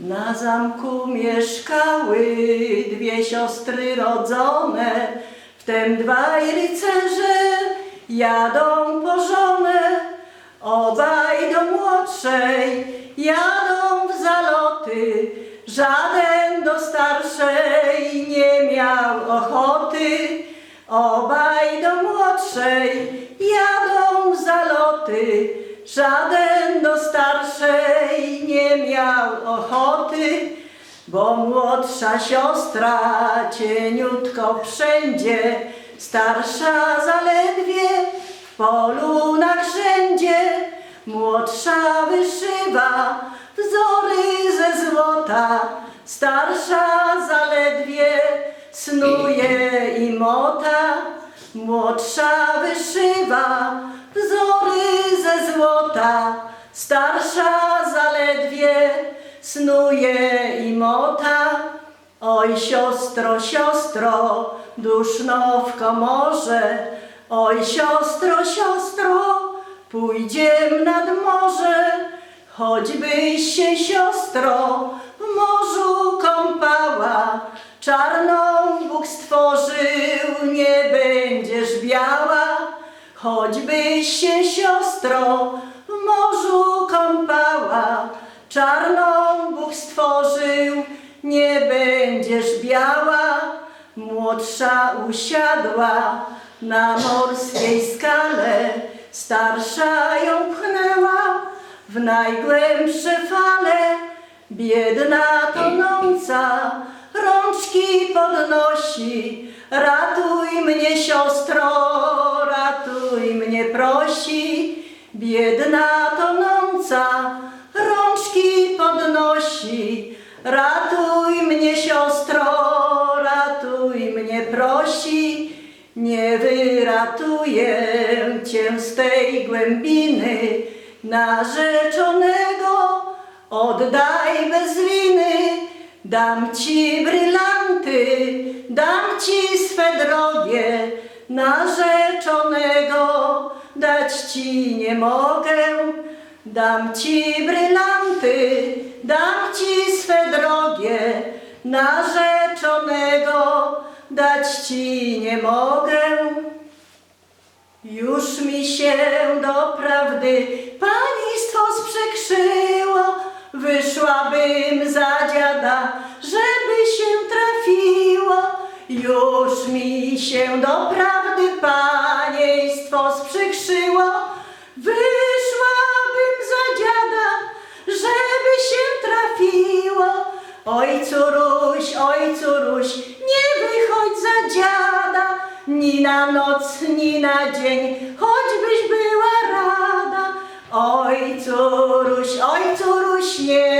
Na zamku mieszkały dwie siostry rodzone, wtem dwaj rycerze jadą po żonę. Obaj do młodszej jadą w zaloty, żaden do starszej nie miał ochoty. Obaj do młodszej jadą w zaloty, żaden do starszej nie miał ochoty, bo młodsza siostra cieniutko wszędzie, starsza zaledwie w polu na grzędzie, młodsza wyszywa wzory ze złota, starsza zaledwie snuje i mota, młodsza wyszywa wzory złota, starsza zaledwie snuje i mota. Oj siostro, siostro, duszno w komorze, oj siostro, siostro, pójdziem nad morze, choćbyś się siostro w morzu kąpała, czarną choćbyś się siostro w morzu kąpała, czarną Bóg stworzył, nie będziesz biała. Młodsza usiadła na morskiej skale, starsza ją pchnęła w najgłębsze fale. Biedna tonąca rączki podnosi, ratuj mnie siostro, ratuj mnie prosi. Biedna tonąca rączki podnosi, ratuj mnie siostro, ratuj mnie prosi. Nie wyratuję cię z tej głębiny narzeczonego, oddaj bez winy. Dam ci brylanty, dam ci swe drogie, narzeczonego dać ci nie mogę. Dam ci brylanty, dam ci swe drogie, narzeczonego dać ci nie mogę. Już mi się do prawdy państwo sprzekrzyło, wyszłabym za dziada, żeby się trafiło. Już mi się do prawdy panieństwo sprzekrzyło, wyszłabym za dziada, żeby się trafiło. Ojcu Ruś, ojcu Ruś, nie wychodź za dziada, ni na noc, ni na dzień, choćbyś była rada. Ojcu Ruś, ojcu Ruś, nie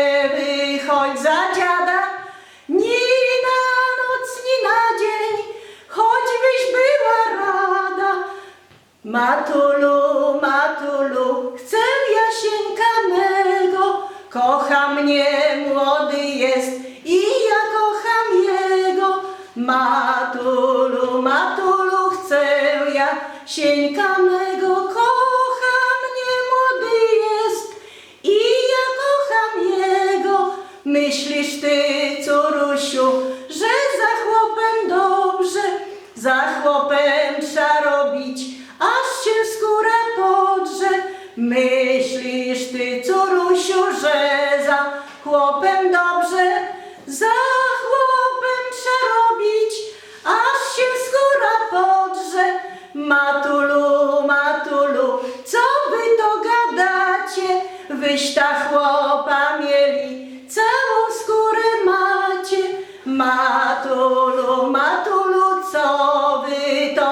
Matulu, matulu, chcę Jasieńka mego, kocha mnie, młody jest i ja kocham jego. Matulu, matulu, chcę Jasieńka mego, kocha mnie, młody jest i ja kocham jego. Myślisz ty, córusiu, że za chłopem dobrze, za chłopem Myślisz ty, córusiu, że za chłopem dobrze, za chłopem trzeba robić, aż się skóra podrze. Matulu, matulu, co wy to gadacie? Wyś ta chłopa mieli, całą skórę macie. Matulu, matulu, co wy to